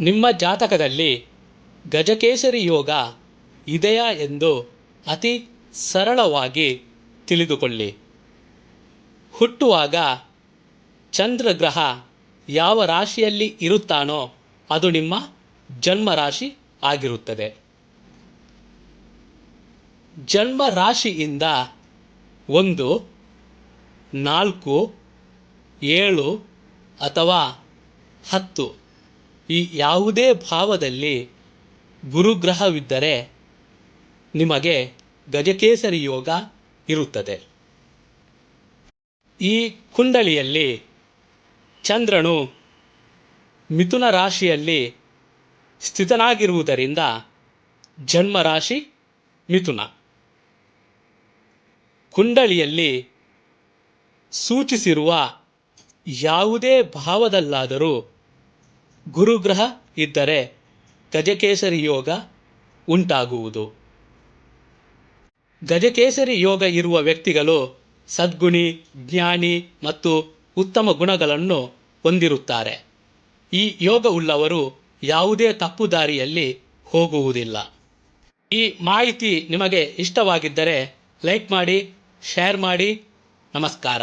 ನಿಮ್ಮ ಜಾತಕದಲ್ಲಿ ಗಜಕೇಸರಿ ಯೋಗ ಇದೆಯಾ ಎಂದು ಅತಿ ಸರಳವಾಗಿ ತಿಳಿದುಕೊಳ್ಳಿ. ಹುಟ್ಟುವಾಗ ಚಂದ್ರಗ್ರಹ ಯಾವ ರಾಶಿಯಲ್ಲಿ ಇರುತ್ತಾನೋ ಅದು ನಿಮ್ಮ ಜನ್ಮ ರಾಶಿ ಆಗಿರುತ್ತದೆ. ಜನ್ಮ ರಾಶಿಯಿಂದ ಒಂದು, ನಾಲ್ಕು, ಏಳು ಅಥವಾ ಹತ್ತು ಈ ಯಾವುದೇ ಭಾವದಲ್ಲಿ ಗುರುಗ್ರಹವಿದ್ದರೆ ನಿಮಗೆ ಗಜಕೇಸರಿ ಯೋಗ ಇರುತ್ತದೆ. ಈ ಕುಂಡಲಿಯಲ್ಲಿ ಚಂದ್ರನು ಮಿಥುನ ರಾಶಿಯಲ್ಲಿ ಸ್ಥಿತನಾಗಿರುವುದರಿಂದ ಜನ್ಮ ರಾಶಿ ಮಿಥುನ. ಕುಂಡಲಿಯಲ್ಲಿ ಸೂಚಿಸಿರುವ ಯಾವುದೇ ಭಾವದಲ್ಲಾದರೂ ಗುರುಗ್ರಹ ಇದ್ದರೆ ಗಜಕೇಸರಿ ಯೋಗ ಉಂಟಾಗುವುದು. ಗಜಕೇಸರಿ ಯೋಗ ಇರುವ ವ್ಯಕ್ತಿಗಳು ಸದ್ಗುಣಿ, ಜ್ಞಾನಿ ಮತ್ತು ಉತ್ತಮ ಗುಣಗಳನ್ನು ಹೊಂದಿರುತ್ತಾರೆ. ಈ ಯೋಗ ಉಳ್ಳವರು ಯಾವುದೇ ತಪ್ಪು ದಾರಿಯಲ್ಲಿ ಹೋಗುವುದಿಲ್ಲ. ಈ ಮಾಹಿತಿ ನಿಮಗೆ ಇಷ್ಟವಾಗಿದ್ದರೆ ಲೈಕ್ ಮಾಡಿ, ಶೇರ್ ಮಾಡಿ. ನಮಸ್ಕಾರ.